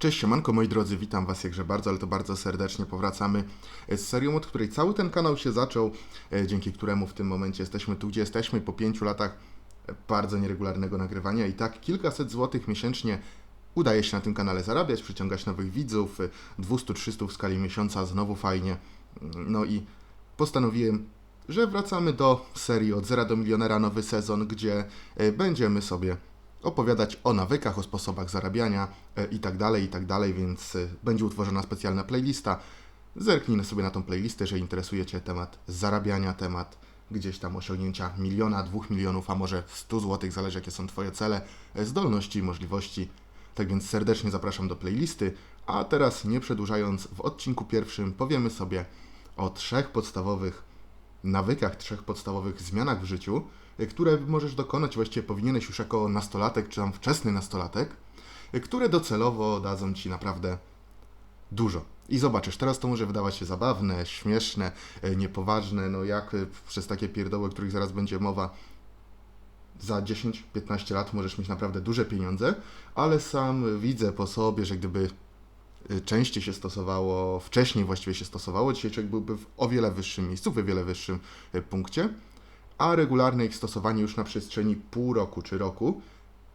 Cześć siemanko moi drodzy, witam was jakże bardzo, ale to bardzo serdecznie powracamy z serią, od której cały ten kanał się zaczął, e, dzięki któremu w tym momencie jesteśmy tu, gdzie jesteśmy po pięciu latach bardzo nieregularnego nagrywania i tak kilkaset złotych miesięcznie udaje się na tym kanale zarabiać, przyciągać nowych widzów, 200-300 w skali miesiąca, znowu fajnie. No i postanowiłem, że wracamy do serii od zera do milionera, nowy sezon, gdzie e, będziemy sobie opowiadać o nawykach, o sposobach zarabiania e, i tak tak więc e, będzie utworzona specjalna playlista. Zerknij sobie na tą playlistę, jeżeli interesuje Cię temat zarabiania, temat gdzieś tam osiągnięcia miliona, dwóch milionów, a może 100 złotych, zależy jakie są Twoje cele, e, zdolności możliwości. Tak więc serdecznie zapraszam do playlisty, a teraz nie przedłużając, w odcinku pierwszym powiemy sobie o trzech podstawowych nawykach, trzech podstawowych zmianach w życiu, które możesz dokonać, właściwie powinieneś już jako nastolatek, czy tam wczesny nastolatek, y, które docelowo dadzą Ci naprawdę dużo. I zobaczysz, teraz to może wydawać się zabawne, śmieszne, y, niepoważne, no jak przez takie pierdoły, o których zaraz będzie mowa, za 10-15 lat możesz mieć naprawdę duże pieniądze, ale sam widzę po sobie, że gdyby częściej się stosowało, wcześniej właściwie się stosowało, dzisiaj człowiek byłby w o wiele wyższym miejscu, w o wiele wyższym punkcie, a regularne ich stosowanie już na przestrzeni pół roku czy roku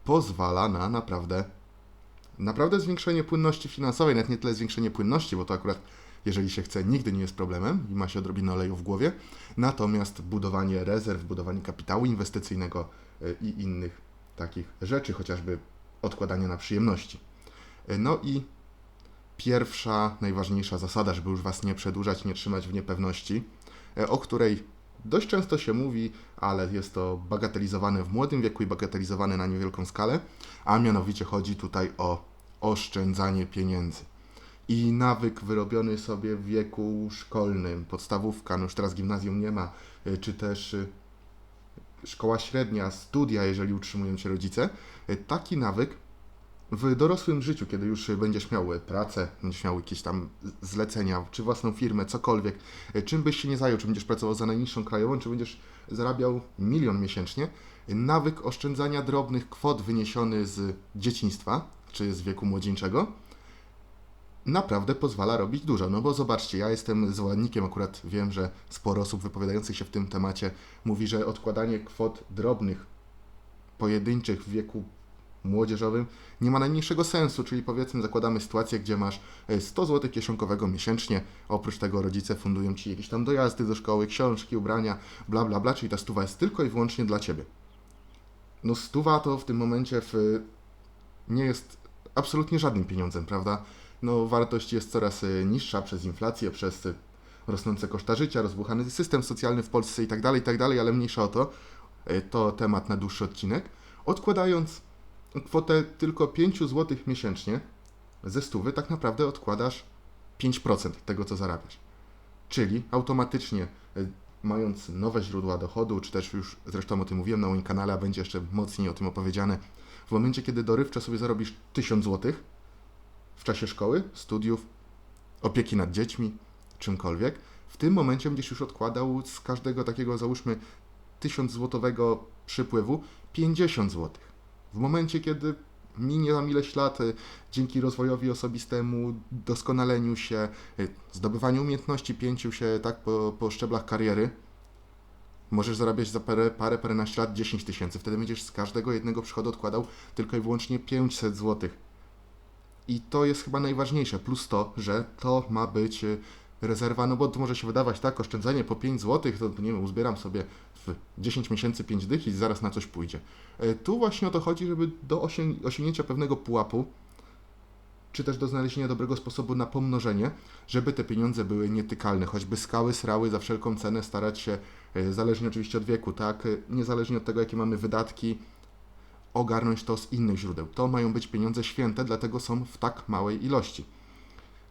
pozwala na naprawdę, naprawdę zwiększenie płynności finansowej, nawet nie tyle zwiększenie płynności, bo to akurat jeżeli się chce, nigdy nie jest problemem i ma się odrobinę oleju w głowie, natomiast budowanie rezerw, budowanie kapitału inwestycyjnego i innych takich rzeczy, chociażby odkładanie na przyjemności. No i pierwsza, najważniejsza zasada, żeby już Was nie przedłużać, nie trzymać w niepewności, e, o której dość często się mówi, ale jest to bagatelizowane w młodym wieku i bagatelizowane na niewielką skalę, a mianowicie chodzi tutaj o oszczędzanie pieniędzy. I nawyk wyrobiony sobie w wieku szkolnym, podstawówka, no już teraz gimnazjum nie ma, e, czy też e, szkoła średnia, studia, jeżeli utrzymują Cię rodzice, taki nawyk w dorosłym życiu, kiedy już będziesz miał pracę, będziesz miał jakieś tam zlecenia, czy własną firmę, cokolwiek, czym byś się nie zajął, czy będziesz pracował za najniższą krajową, czy będziesz zarabiał milion miesięcznie, nawyk oszczędzania drobnych kwot wyniesiony z dzieciństwa, czy z wieku młodzieńczego, naprawdę pozwala robić dużo. No bo zobaczcie, ja jestem zwolennikiem, akurat wiem, że sporo osób wypowiadających się w tym temacie mówi, że odkładanie kwot drobnych, pojedynczych w wieku młodzieżowym nie ma najmniejszego sensu, czyli powiedzmy zakładamy sytuację, gdzie masz 100 zł kieszonkowego miesięcznie, oprócz tego rodzice fundują Ci jakieś tam dojazdy do szkoły, książki, ubrania, bla bla bla, czyli ta stuwa jest tylko i wyłącznie dla Ciebie. No stuwa to w tym momencie w... nie jest absolutnie żadnym pieniądzem, prawda? No wartość jest coraz e, niższa przez inflację, przez rosnące koszta życia, rozbuchany system socjalny w Polsce i tak dalej, i tak dalej, ale mniejsza o to. E, to temat na dłuższy odcinek. Odkładając kwotę tylko 5 zł miesięcznie ze stówy, tak naprawdę odkładasz 5% tego, co zarabiasz. Czyli automatycznie, e, mając nowe źródła dochodu, czy też już zresztą o tym mówiłem na moim kanale, a będzie jeszcze mocniej o tym opowiedziane, w momencie, kiedy dorywczo sobie zarobisz 1000 zł w czasie szkoły, studiów, opieki nad dziećmi, czymkolwiek, w tym momencie będziesz już odkładał z każdego takiego, załóżmy, 1000 złotowego przypływu 50 złotych. W momencie, kiedy minie tam ileś lat y, dzięki rozwojowi osobistemu, doskonaleniu się, y, zdobywaniu umiejętności, pięciu się tak po, po szczeblach kariery, możesz zarabiać za parę, parę, paręnaście lat 10 tysięcy. Wtedy będziesz z każdego jednego przychodu odkładał tylko i wyłącznie 500 złotych. I to jest chyba najważniejsze, plus to, że to ma być y, rezerwa, no bo to może się wydawać, tak, oszczędzanie po 5 zł, to nie wiem, uzbieram sobie w 10 miesięcy 5 dych i zaraz na coś pójdzie. E, tu właśnie o to chodzi, żeby do osiągnięcia pewnego pułapu, czy też do znalezienia dobrego sposobu na pomnożenie, żeby te pieniądze były nietykalne, choćby skały, srały za wszelką cenę starać się, e, zależnie oczywiście od wieku, tak, e, niezależnie od tego, jakie mamy wydatki, ogarnąć to z innych źródeł. To mają być pieniądze święte, dlatego są w tak małej ilości.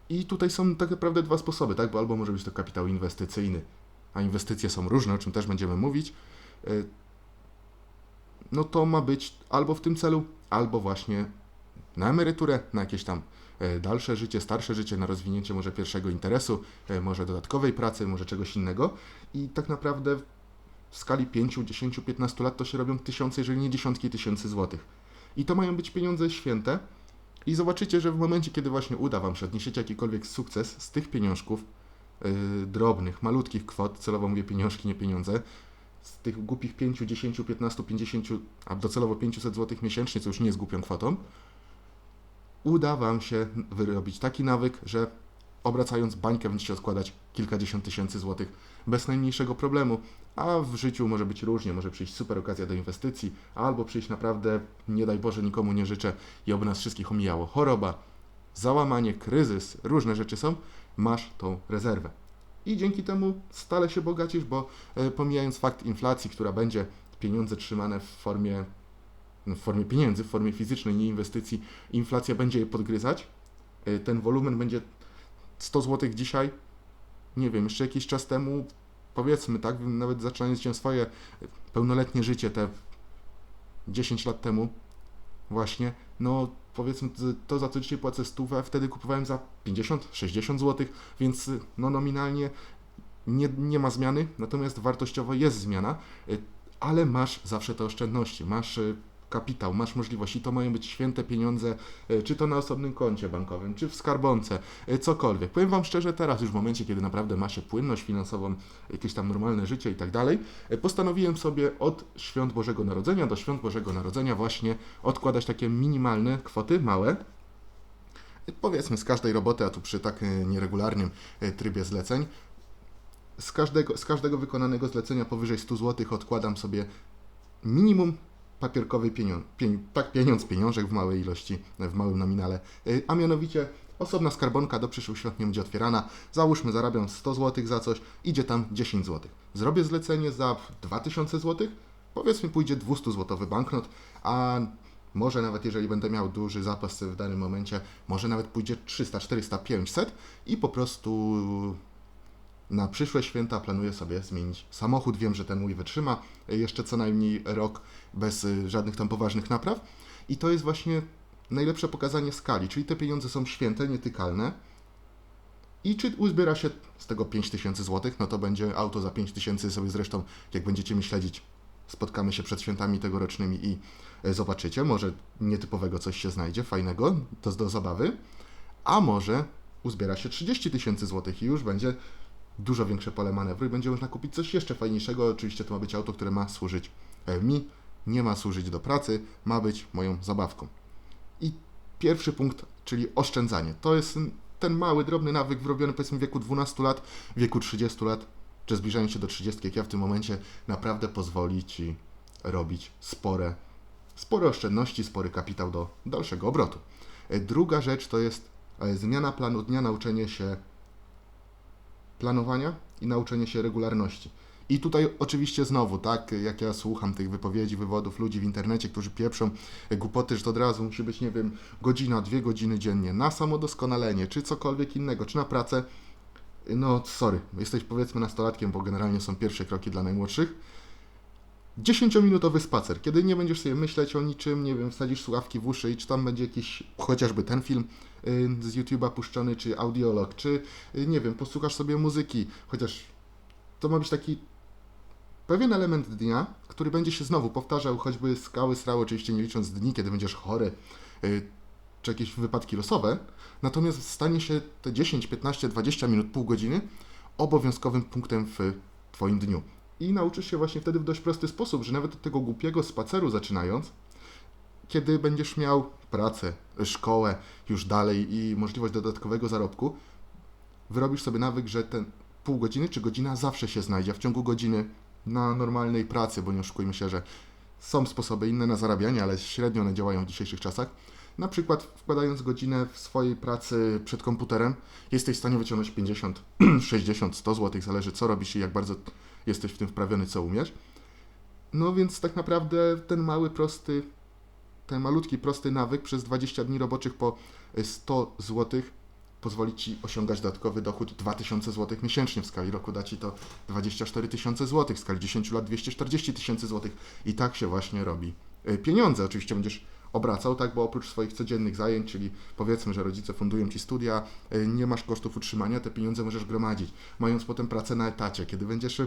I tutaj są tak naprawdę dwa sposoby, tak? Bo albo może być to kapitał inwestycyjny, a inwestycje są różne, o czym też będziemy mówić. E, no to ma być albo w tym celu, albo właśnie na emeryturę, na jakieś tam e, dalsze życie, starsze życie, na rozwinięcie może pierwszego interesu, e, może dodatkowej pracy, może czegoś innego. I tak naprawdę w skali 5, 10, 15 lat to się robią tysiące, jeżeli nie dziesiątki tysięcy złotych. I to mają być pieniądze święte, I zobaczycie, że w momencie, kiedy właśnie uda Wam się odniesiecie jakikolwiek sukces z tych pieniążków, yy, drobnych, malutkich kwot, celowo mówię pieniążki, nie pieniądze, z tych głupich 5, 10, 15, 50, a docelowo 500 zł miesięcznie, co już nie jest głupią kwotą, uda Wam się wyrobić taki nawyk, że obracając bańkę będziecie odkładać kilkadziesiąt tysięcy złotych bez najmniejszego problemu. A w życiu może być różnie, może przyjść super okazja do inwestycji, albo przyjść naprawdę, nie daj Boże, nikomu nie życzę i oby nas wszystkich omijało. Choroba, załamanie, kryzys, różne rzeczy są, masz tą rezerwę. I dzięki temu stale się bogacisz, bo e, pomijając fakt inflacji, która będzie pieniądze trzymane w formie, w formie pieniędzy, w formie fizycznej, nie inwestycji, inflacja będzie je podgryzać, e, ten wolumen będzie 100 zł dzisiaj, nie wiem, jeszcze jakiś czas temu, powiedzmy, tak, nawet zaczynając się swoje pełnoletnie życie, te 10 lat temu, właśnie, no powiedzmy, to za co dzisiaj płacę stówę, wtedy kupowałem za 50-60 zł, więc no nominalnie nie, nie ma zmiany, natomiast wartościowo jest zmiana, y, ale masz zawsze te oszczędności, masz kapitał, masz możliwości, to mają być święte pieniądze, e, czy to na osobnym koncie bankowym, czy w skarbonce, e, cokolwiek. Powiem Wam szczerze, teraz już w momencie, kiedy naprawdę ma się płynność finansową, jakieś tam normalne życie i tak dalej, e, postanowiłem sobie od świąt Bożego Narodzenia do świąt Bożego Narodzenia właśnie odkładać takie minimalne kwoty, małe, powiedzmy z każdej roboty, a tu przy tak nieregularnym trybie zleceń, z każdego, z każdego wykonanego zlecenia powyżej 100 zł odkładam sobie minimum papierkowy pieniądz, pien, tak, pieniądz, pieniążek w małej ilości, w małym nominale, y, a mianowicie osobna skarbonka do przyszłych świąt nie będzie otwierana. Załóżmy, zarabiam 100 zł za coś, idzie tam 10 zł. Zrobię zlecenie za 2000 zł, powiedzmy pójdzie 200 zł banknot, a może nawet jeżeli będę miał duży zapas w danym momencie, może nawet pójdzie 300, 400, 500 i po prostu na przyszłe święta planuję sobie zmienić samochód. Wiem, że ten mój wytrzyma jeszcze co najmniej rok bez y, żadnych tam poważnych napraw. I to jest właśnie najlepsze pokazanie skali, czyli te pieniądze są święte, nietykalne. I czy uzbiera się z tego 5000 zł, no to będzie auto za 5000 sobie zresztą, jak będziecie mi śledzić, spotkamy się przed świętami tegorocznymi i e, zobaczycie, może nietypowego coś się znajdzie, fajnego, to do zabawy, a może uzbiera się 30 tysięcy złotych i już będzie dużo większe pole manewru i będzie można kupić coś jeszcze fajniejszego. Oczywiście to ma być auto, które ma służyć mi, nie ma służyć do pracy, ma być moją zabawką. I pierwszy punkt, czyli oszczędzanie. To jest ten mały, drobny nawyk wyrobiony powiedzmy w wieku 12 lat, w wieku 30 lat, czy zbliżając się do 30, jak ja w tym momencie, naprawdę pozwoli Ci robić spore, spore oszczędności, spory kapitał do dalszego obrotu. E, druga rzecz to jest e, zmiana planu dnia, nauczenie się planowania i nauczenie się regularności. I tutaj oczywiście znowu, tak, jak ja słucham tych wypowiedzi, wywodów ludzi w internecie, którzy pieprzą głupoty, że to od razu musi być, nie wiem, godzina, dwie godziny dziennie na samodoskonalenie, czy cokolwiek innego, czy na pracę, no sorry, jesteś powiedzmy nastolatkiem, bo generalnie są pierwsze kroki dla najmłodszych, 10-minutowy spacer, kiedy nie będziesz sobie myśleć o niczym, nie wiem, wsadzisz słuchawki w uszy i czy tam będzie jakiś, chociażby ten film y, z YouTube'a puszczony, czy audiolog, czy y, nie wiem, posłuchasz sobie muzyki, chociaż to ma być taki pewien element dnia, który będzie się znowu powtarzał, choćby skały, srały, oczywiście nie licząc dni, kiedy będziesz chory, y, czy jakieś wypadki losowe, natomiast stanie się te 10, 15, 20 minut, pół godziny obowiązkowym punktem w Twoim dniu. I nauczysz się właśnie wtedy w dość prosty sposób, że nawet od tego głupiego spaceru zaczynając, kiedy będziesz miał pracę, szkołę już dalej i możliwość dodatkowego zarobku, wyrobisz sobie nawyk, że ten pół godziny czy godzina zawsze się znajdzie w ciągu godziny na normalnej pracy, bo nie oszukujmy się, że są sposoby inne na zarabianie, ale średnio one działają w dzisiejszych czasach. Na przykład wkładając godzinę w swojej pracy przed komputerem, jesteś w stanie wyciągnąć 50, 60, 100 zł, zależy co robisz i jak bardzo jesteś w tym wprawiony, co umiesz. No więc tak naprawdę ten mały, prosty, ten malutki, prosty nawyk przez 20 dni roboczych po 100 zł pozwoli Ci osiągać dodatkowy dochód 2000 zł miesięcznie. W skali roku da Ci to 24 tysiące złotych, w skali 10 lat 240 tysięcy złotych. I tak się właśnie robi e, pieniądze. Oczywiście będziesz obracał, tak, bo oprócz swoich codziennych zajęć, czyli powiedzmy, że rodzice fundują Ci studia, e, nie masz kosztów utrzymania, te pieniądze możesz gromadzić, mając potem pracę na etacie. Kiedy będziesz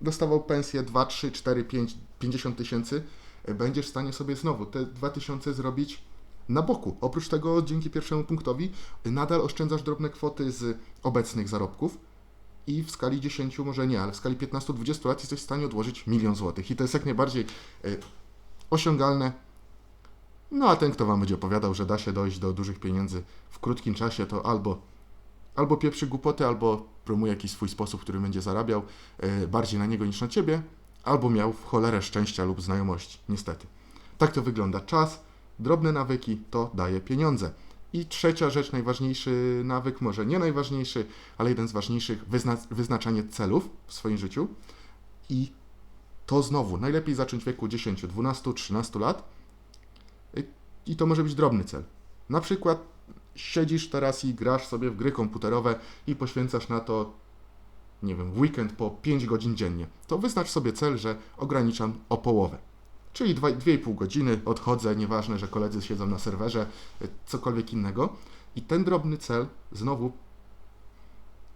dostawał pensję 2, 3, 4, 5, 50 tysięcy, e, będziesz w stanie sobie znowu te 2 tysiące zrobić na boku. Oprócz tego, dzięki pierwszemu punktowi, nadal oszczędzasz drobne kwoty z obecnych zarobków i w skali 10, może nie, ale w skali 15-20 lat jesteś w stanie odłożyć milion złotych. I to jest jak najbardziej y, osiągalne. No a ten, kto Wam będzie opowiadał, że da się dojść do dużych pieniędzy w krótkim czasie, to albo, albo pieprzy głupoty, albo promuje jakiś swój sposób, który będzie zarabiał y, bardziej na niego niż na Ciebie, albo miał w cholerę szczęścia lub znajomości, niestety. Tak to wygląda. Czas, drobne nawyki to daje pieniądze. I trzecia rzecz, najważniejszy nawyk, może nie najważniejszy, ale jeden z ważniejszych, wyzna wyznaczanie celów w swoim życiu. I to znowu, najlepiej zacząć w wieku 10, 12, 13 lat. I to może być drobny cel. Na przykład siedzisz teraz i grasz sobie w gry komputerowe i poświęcasz na to, nie wiem, weekend po 5 godzin dziennie. To wyznacz sobie cel, że ograniczam o połowę. Czyli dwa- 2,5 godziny odchodzę, nieważne, że koledzy siedzą na serwerze, y, cokolwiek innego. I ten drobny cel znowu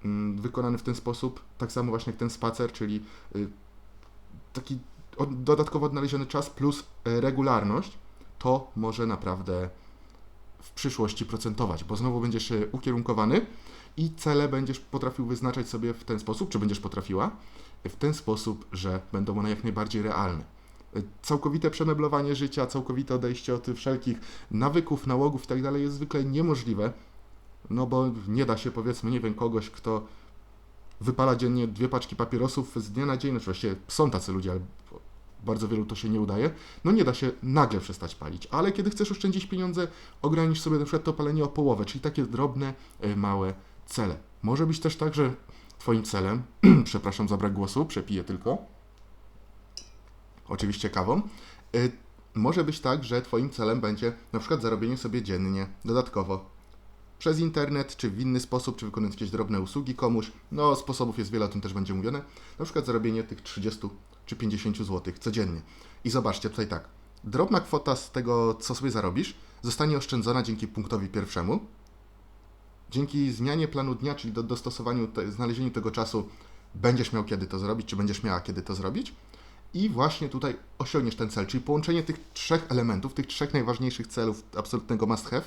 mm, wykonany w ten sposób, tak samo właśnie jak ten spacer, czyli y, taki od, dodatkowo odnaleziony czas plus y, regularność, to może naprawdę w przyszłości procentować, bo znowu będziesz y, ukierunkowany i cele będziesz potrafił wyznaczać sobie w ten sposób, czy będziesz potrafiła, w ten sposób, że będą one jak najbardziej realne. Y, Całkowite przemeblowanie życia, całkowite odejście od wszelkich nawyków, nałogów i tak jest zwykle niemożliwe, no bo nie da się powiedzmy, nie wiem, kogoś, kto wypala dziennie dwie paczki papierosów z dnia na dzień, właściwie są tacy ludzie, ale bardzo wielu to się nie udaje, no nie da się nagle przestać palić, ale kiedy chcesz oszczędzić pieniądze, ogranicz sobie na przykład to palenie o połowę, czyli takie drobne, y, małe cele. Może być też tak, że Twoim celem, przepraszam za brak głosu, przepiję tylko, oczywiście kawą, y, może być tak, że Twoim celem będzie na przykład zarobienie sobie dziennie dodatkowo przez internet, czy w inny sposób, czy wykonując jakieś drobne usługi komuś. No, sposobów jest wiele, o tym też będzie mówione. Na przykład zarobienie tych 30 czy 50 zł codziennie. I zobaczcie tutaj tak. Drobna kwota z tego, co sobie zarobisz, zostanie oszczędzona dzięki punktowi pierwszemu. Dzięki zmianie planu dnia, czyli do, dostosowaniu, te, znalezieniu tego czasu, będziesz miał kiedy to zrobić, czy będziesz miała kiedy to zrobić. I właśnie tutaj osiągniesz ten cel, czyli połączenie tych trzech elementów, tych trzech najważniejszych celów absolutnego must have,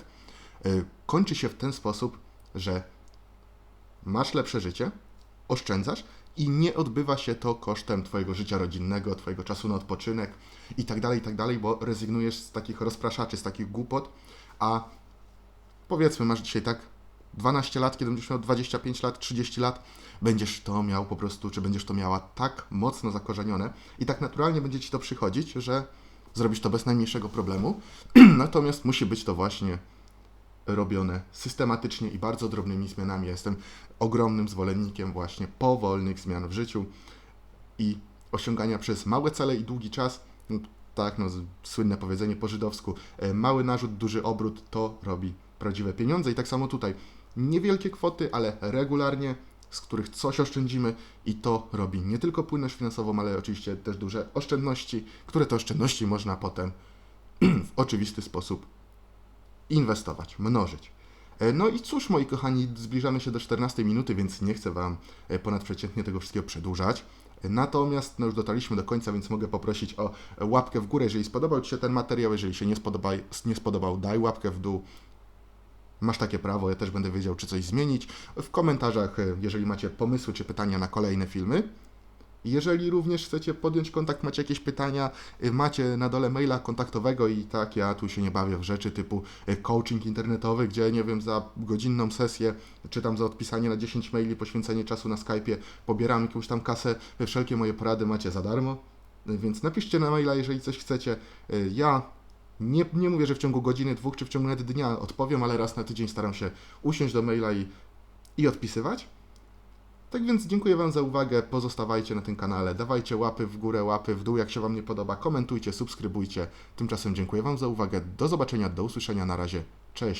y, kończy się w ten sposób, że masz lepsze życie, oszczędzasz i nie odbywa się to kosztem Twojego życia rodzinnego, Twojego czasu na odpoczynek i tak dalej, i tak dalej, bo rezygnujesz z takich rozpraszaczy, z takich głupot, a powiedzmy, masz dzisiaj tak 12 lat, kiedy będziesz miał 25 lat, 30 lat, będziesz to miał po prostu, czy będziesz to miała tak mocno zakorzenione i tak naturalnie będzie Ci to przychodzić, że zrobisz to bez najmniejszego problemu, natomiast musi być to właśnie robione systematycznie i bardzo drobnymi zmianami. Jestem ogromnym zwolennikiem właśnie powolnych zmian w życiu i osiągania przez małe cele i długi czas. No, tak, no, słynne powiedzenie po żydowsku, e, mały narzut, duży obrót to robi prawdziwe pieniądze. I tak samo tutaj, niewielkie kwoty, ale regularnie, z których coś oszczędzimy i to robi nie tylko płynność finansową, ale oczywiście też duże oszczędności, które te oszczędności można potem w oczywisty sposób inwestować, mnożyć. E, No i cóż, moi kochani, zbliżamy się do 14 minuty, więc nie chcę Wam e, ponadprzeciętnie tego wszystkiego przedłużać. E, Natomiast no już dotarliśmy do końca, więc mogę poprosić o łapkę w górę, jeżeli spodobał Ci się ten materiał. Jeżeli się nie, nie spodobał, daj łapkę w dół. Masz takie prawo, ja też będę wiedział, czy coś zmienić. W komentarzach, jeżeli macie pomysły czy pytania na kolejne filmy. Jeżeli również chcecie podjąć kontakt, macie jakieś pytania, y, macie na dole maila kontaktowego i tak, ja tu się nie bawię w rzeczy typu y, coaching internetowy, gdzie nie wiem, za godzinną sesję, czy tam za odpisanie na 10 maili, poświęcenie czasu na Skype'ie, pobieram jakąś tam kasę, y, wszelkie moje porady macie za darmo, więc napiszcie na maila, jeżeli coś chcecie. Ja nie, nie mówię, że w ciągu godziny, dwóch, czy w ciągu nawet dnia odpowiem, ale raz na tydzień staram się usiąść do maila i, i odpisywać. Tak więc dziękuję Wam za uwagę, pozostawajcie na tym kanale, dawajcie łapy w górę, łapy w dół, jak się Wam nie podoba, komentujcie, subskrybujcie. Tymczasem dziękuję Wam za uwagę, do zobaczenia, do usłyszenia, na razie, cześć.